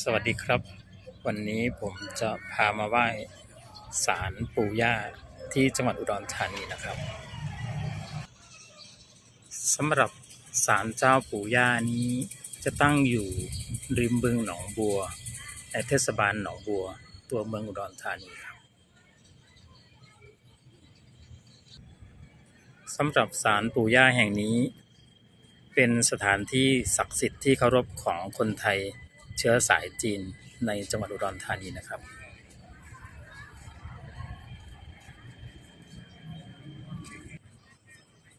สวัสดีครับ วันนี้ผมจะพามาไหว้ศาลปู่ย่าที่จังหวัดอุดรธานีนะครับสำหรับศาลเจ้าปู่ย่านี้จะตั้งอยู่ริมบึงหนองบัวในเทศบาลหนองบัว ตัวเมืองอุดรธานีครับสำหรับศาลปู่ย่าแห่งนี้ เป็นสถานที่ศักดิ์สิทธิ์ที่เคารพของคนไทย เชื้อสายจีนในจังหวัดอุดรธานีนะครับ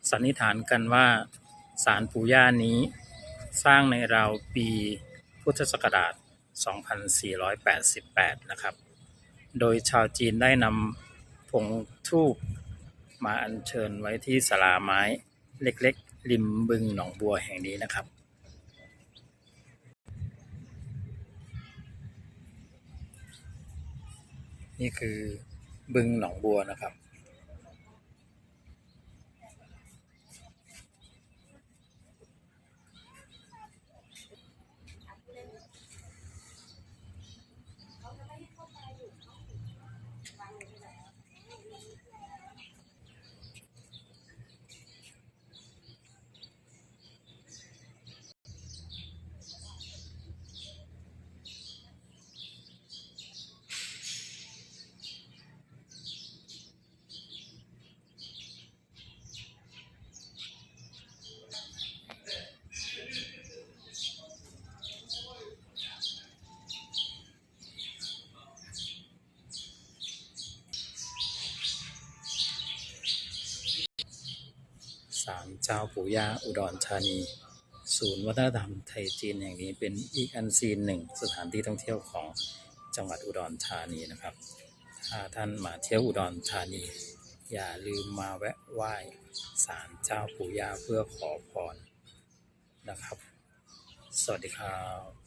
สันนิษฐานกันว่าศาลปู่ย่านี้สร้างในราวปีพุทธศักราช 2488 นะครับ โดยชาวจีนได้นำผงทูบมาอัญเชิญไว้ที่ศาลาไม้เล็กๆ ริมบึงหนองบัวแห่งนี้นะครับ นี่คือบึงหนองบัวนะครับ ศาลเจ้าปู่ย่าอุดรธานี ศูนย์วัฒนธรรมไทยจีนแห่งนี้เป็นอีกอันซีนหนึ่งสถานที่ท่องเที่ยวของจังหวัดอุดรธานีนะครับ ถ้าท่านมาเที่ยวอุดรธานี อย่าลืมมาแวะไหว้ศาลเจ้าปู่ย่าเพื่อขอพรนะครับ สวัสดีครับ